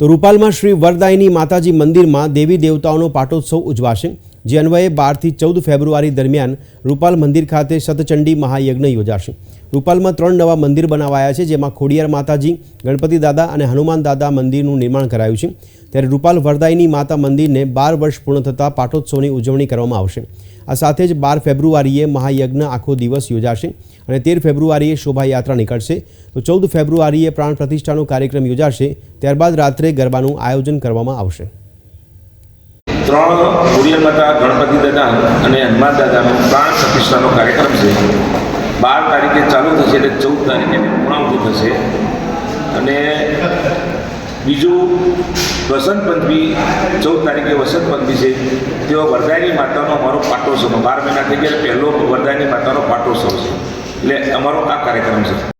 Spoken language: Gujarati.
તો રૂપાલમાં શ્રી વરદાયની માતાજી મંદિરમાં દેવી દેવતાઓનો પાટોત્સવ ઉજવાશે. જે અન્વયે બારથી ચૌદ ફેબ્રુઆરી દરમિયાન રૂપાલ મંદિર ખાતે સતચંડી મહાયજ્ઞ યોજાશે. રૂપાલમાં ત્રણ નવા મંદિર બનાવાયા છે, જેમાં ખોડિયાર માતાજી, ગણપતિ દાદા અને હનુમાન દાદા મંદિરનું નિર્માણ કરાયું છે. ત્યારે રૂપાલ વરદાયની માતા મંદિરને બાર વર્ષ પૂર્ણ થતાં પાટોત્સવની ઉજવણી કરવામાં આવશે. આ સાથે જ બાર ફેબ્રુઆરીએ મહાયજ્ઞ આખો દિવસ યોજાશે અને તેર ફેબ્રુઆરીએ શોભાયાત્રા નીકળશે. તો ચૌદ ફેબ્રુઆરીએ પ્રાણ પ્રતિષ્ઠાનો કાર્યક્રમ યોજાશે. ત્યારબાદ રાત્રે ગરબાનું આયોજન કરવામાં આવશે. ત્રણ ખોડિયાર માતા ગણપતિ દાદા અને હનુમાન દાદાનો પ્રાણ પ્રતિષ્ઠાનો કાર્યક્રમ છે. બાર તારીખે ચાલુ થશે એટલે ચૌદ તારીખે એની પૂર્ણાહુતિ થશે. અને બીજું, વસંત પંચમી, ચૌદ તારીખે વસંત પંચમી છે. તેઓ વરદાયની માતાનો અમારો પાટોત્સવ બાર મહિના થઈ ગયા, પહેલો વરદાયની માતાનો પાટોત્સવ છે. એટલે અમારો આ કાર્યક્રમ છે.